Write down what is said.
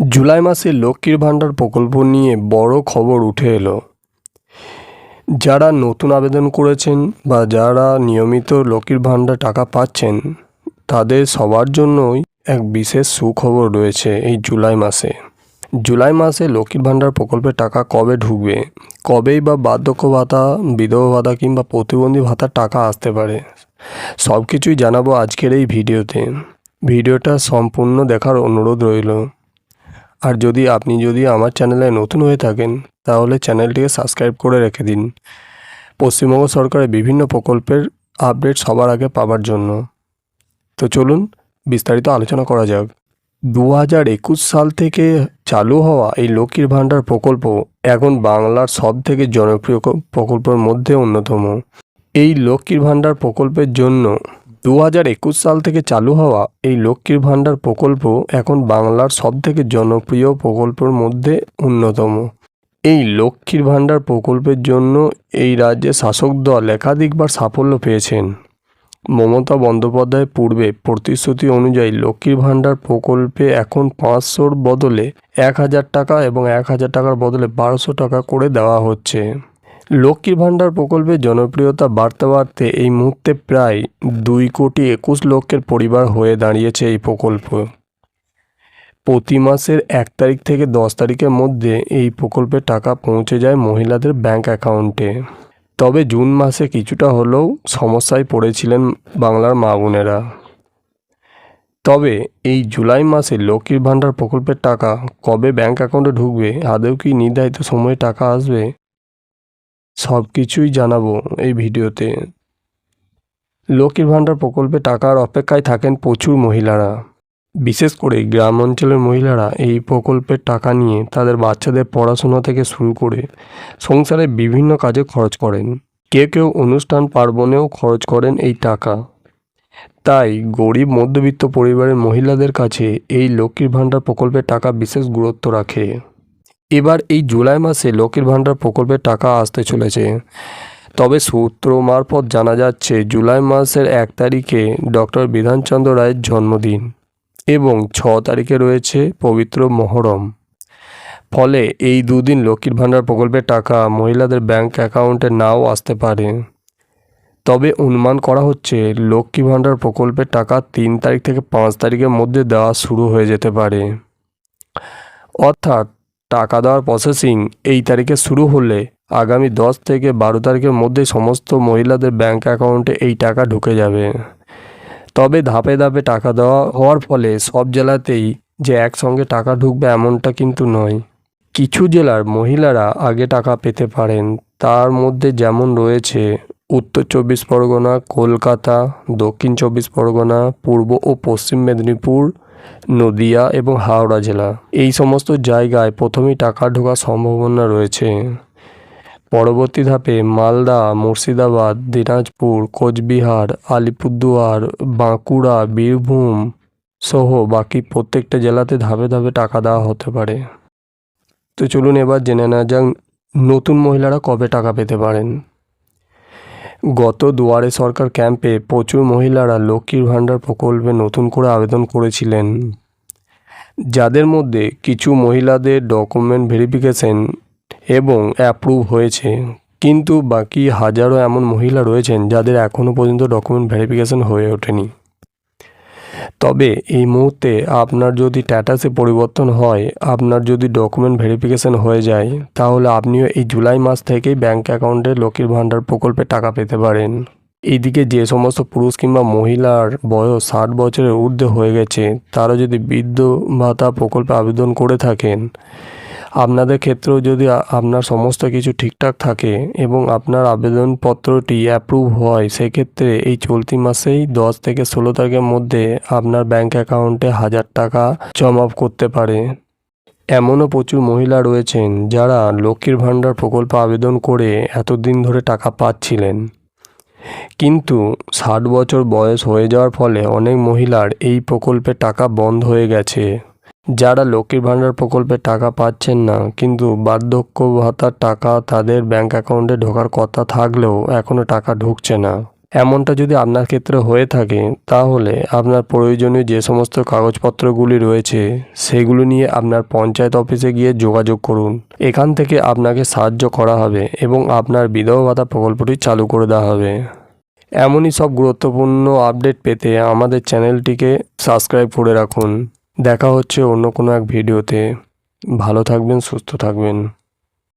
জুলাই মাসে লক্ষ্মীর ভাণ্ডার প্রকল্প নিয়ে বড় খবর উঠে এলো। যারা নতুন আবেদন করেছেন বা যারা নিয়মিত লক্ষ্মীর ভাণ্ডার টাকা পাচ্ছেন, তাদের সবার জন্যই এক বিশেষ সুখবর রয়েছে এই জুলাই মাসে। জুলাই মাসে লক্ষ্মীর ভাণ্ডার প্রকল্পের টাকা কবে ঢুকবে? কবেই বা বার্ধক্য ভাতা, বিধবা ভাতা কিংবা প্রতিবন্ধী ভাতার টাকা আসতে পারে? সব কিছুই জানাব আজকের এই ভিডিওতে। ভিডিওটা সম্পূর্ণ দেখার অনুরোধ রইল। আর যদি আপনি যদি আমার চ্যানেলে নতুন হয়ে থাকেন, তাহলে চ্যানেলটিকে সাবস্ক্রাইব করে রেখে দিন। পশ্চিমবঙ্গ সরকারের বিভিন্ন প্রকল্পের আপডেট সবার আগে পাবার জন্য। তো চলুন, বিস্তারিত আলোচনা করা যাক। দু হাজার একুশ সাল থেকে চালু হওয়া এই লক্ষ্মীর ভাণ্ডার প্রকল্প এখন বাংলার সব থেকে জনপ্রিয় প্রকল্পের মধ্যে অন্যতম। এই লক্ষ্মীর ভাণ্ডার প্রকল্পের জন্য দু হাজার একুশ সাল থেকে চালু হওয়া এই লক্ষ্মীর ভাণ্ডার প্রকল্প এখন বাংলার সবথেকে জনপ্রিয় প্রকল্পের মধ্যে অন্যতম। এই লক্ষ্মীর ভাণ্ডার প্রকল্পের জন্য এই রাজ্যে শাসক দল একাধিকবার সাফল্য পেয়েছেন। মমতা বন্দ্যোপাধ্যায় পূর্বে প্রতিশ্রুতি অনুযায়ী লক্ষ্মীর ভাণ্ডার প্রকল্পে এখন পাঁচশোর বদলে এক হাজার টাকা এবং এক হাজার টাকার বদলে বারোশো টাকা করে দেওয়া হচ্ছে। লক্ষ্মীর ভাণ্ডার প্রকল্পের জনপ্রিয়তা বাড়তে বাড়তে এই মুহূর্তে প্রায় দুই কোটি একুশ লক্ষের পরিবার হয়ে দাঁড়িয়েছে এই প্রকল্প। প্রতি মাসের এক তারিখ থেকে দশ তারিখের মধ্যে এই প্রকল্পের টাকা পৌঁছে যায় মহিলাদের ব্যাংক অ্যাকাউন্টে। তবে জুন মাসে কিছুটা হলেও সমস্যায় পড়েছিলেন বাংলার মা বোনেরা। তবে এই জুলাই মাসে লক্ষ্মীর ভাণ্ডার প্রকল্পের টাকা কবে ব্যাংক অ্যাকাউন্টে ঢুকবে আদৌ কি নির্ধারিত সময়ে টাকা আসবে সব কিছুই জানাব এই ভিডিওতে। লক্ষ্মীর ভাণ্ডার প্রকল্পে টাকার অপেক্ষায় থাকেন প্রচুর মহিলারা। বিশেষ করে গ্রাম অঞ্চলের মহিলারা এই প্রকল্পের টাকা নিয়ে তাদের বাচ্চাদের পড়াশোনা থেকে শুরু করে সংসারে বিভিন্ন কাজে খরচ করেন। কেউ কেউ অনুষ্ঠান পার্বণেও খরচ করেন এই টাকা। তাই গরিব, মধ্যবিত্ত পরিবারের মহিলাদের কাছে এই লক্ষ্মীর ভাণ্ডার প্রকল্পের টাকা বিশেষ গুরুত্ব রাখে। এবার এই জুলাই মাসে লক্ষ্মীর ভাণ্ডার প্রকল্পের টাকা আসতে চলেছে। তবে সূত্র মারফত জানা যাচ্ছে, জুলাই মাসের এক তারিখে ডক্টর বিধানচন্দ্র রায়ের জন্মদিন এবং ছ তারিখে রয়েছে পবিত্র মহরম। ফলে এই দুদিন লক্ষ্মীর ভাণ্ডার প্রকল্পের টাকা মহিলাদের ব্যাংক অ্যাকাউন্টে নাও আসতে পারে। তবে অনুমান করা হচ্ছে লক্ষ্মী ভাণ্ডার প্রকল্পের টাকা তিন তারিখ থেকে পাঁচ তারিখের মধ্যে দেওয়া শুরু হয়ে যেতে পারে। অর্থাৎ টাকা দেওয়ার প্রসেসিং এই তারিখে শুরু হলে আগামী দশ থেকে বারো তারিখের মধ্যে সমস্ত মহিলাদের ব্যাঙ্ক অ্যাকাউন্টে এই টাকা ঢুকে যাবে। তবে ধাপে ধাপে টাকা দেওয়া হওয়ার ফলে সব জেলাতেই যে একসঙ্গে টাকা ঢুকবে এমনটা কিন্তু নয়। কিছু জেলার মহিলারা আগে টাকা পেতে পারেন, তার মধ্যে যেমন রয়েছে উত্তর চব্বিশ পরগনা, কলকাতা, দক্ষিণ চব্বিশ পরগনা, পূর্ব ও পশ্চিম মেদিনীপুর নদিয়া এবং হাওড়া জেলা। এই সমস্ত জায়গায় প্রথমেই টাকা ঢোকার সম্ভাবনা রয়েছে। পরবর্তী ধাপে মালদা, মুর্শিদাবাদ, দিনাজপুর, কোচবিহার, আলিপুরদুয়ার, বাঁকুড়া, বীরভূম সহ বাকি প্রত্যেকটা জেলাতে ধাপে ধাপে টাকা দেওয়া হতে পারে। তো চলুন এবার জেনে নেওয়া যাক নতুন মহিলারা কবে টাকা পেতে পারেন। গত দুয়ারে সরকার ক্যাম্পে প্রচুর মহিলারা লক্ষ্মীর ভাণ্ডার প্রকল্পে নতুন করে আবেদন করেছিলেন। যাদের মধ্যে কিছু মহিলাদের ডকুমেন্ট ভেরিফিকেশন এবং অ্যাপ্রুভ হয়েছে, কিন্তু বাকি হাজারো এমন মহিলা রয়েছেন যাদের এখনও পর্যন্ত ডকুমেন্ট ভেরিফিকেশন হয়ে ওঠেনি। তবে এই মুহূর্তে আপনার যদি স্ট্যাটাসে পরিবর্তন হয়, আপনার যদি ডকুমেন্ট ভেরিফিকেশন হয়ে যায়, তাহলে আপনিও এই জুলাই মাস থেকেই ব্যাঙ্ক অ্যাকাউন্টে লক্ষ্মীর ভাণ্ডার প্রকল্পে টাকা পেতে পারেন। এইদিকে যে সমস্ত পুরুষ কিংবা মহিলার বয়স ষাট বছরের ঊর্ধ্বে হয়ে গেছে, তারা যদি বৃদ্ধ ভাতা প্রকল্পে আবেদন করে থাকেন আপনাদের ক্ষেত্রেও যদি আপনার সমস্ত কিছু ঠিকঠাক থাকে এবং আপনার আবেদনপত্রটি অ্যাপ্রুভ হয়, সেক্ষেত্রে এই চলতি মাসেই দশ থেকে ষোলো তারিখের মধ্যে আপনার ব্যাংক অ্যাকাউন্টে হাজার টাকা জমা করতে পারে। এমনও প্রচুর মহিলা রয়েছেন যারা লক্ষ্মীর ভাণ্ডার প্রকল্প আবেদন করে এতদিন ধরে টাকা পাচ্ছিলেন। কিন্তু ষাট বছর বয়স হয়ে যাওয়ার ফলে অনেক মহিলার এই প্রকল্পে টাকা বন্ধ হয়ে গেছে। যারা লক্ষ্মীর ভাণ্ডার প্রকল্পে টাকা পাচ্ছেন না, কিন্তু বার্ধক্য ভাতার টাকা তাদের ব্যাংক অ্যাকাউন্টে ঢোকার কথা থাকলেও এখনও টাকা ঢুকছে না। এমনটা যদি আপনার ক্ষেত্রে হয়ে থাকে, তাহলে আপনার প্রয়োজনীয় যে সমস্ত কাগজপত্রগুলি রয়েছে, সেগুলো নিয়ে আপনার পঞ্চায়েত অফিসে গিয়ে যোগাযোগ করুন। এখান থেকে আপনাকে সাহায্য করা হবে এবং আপনার বিধবা ভাতা প্রকল্পটি চালু করে দেওয়া হবে। এমনই সব গুরুত্বপূর্ণ আপডেট পেতে আমাদের চ্যানেলটিকে সাবস্ক্রাইব করে রাখুন। দেখা হচ্ছে অন্য কোনো এক ভিডিওতে। ভালো থাকবেন সুস্থ থাকবেন।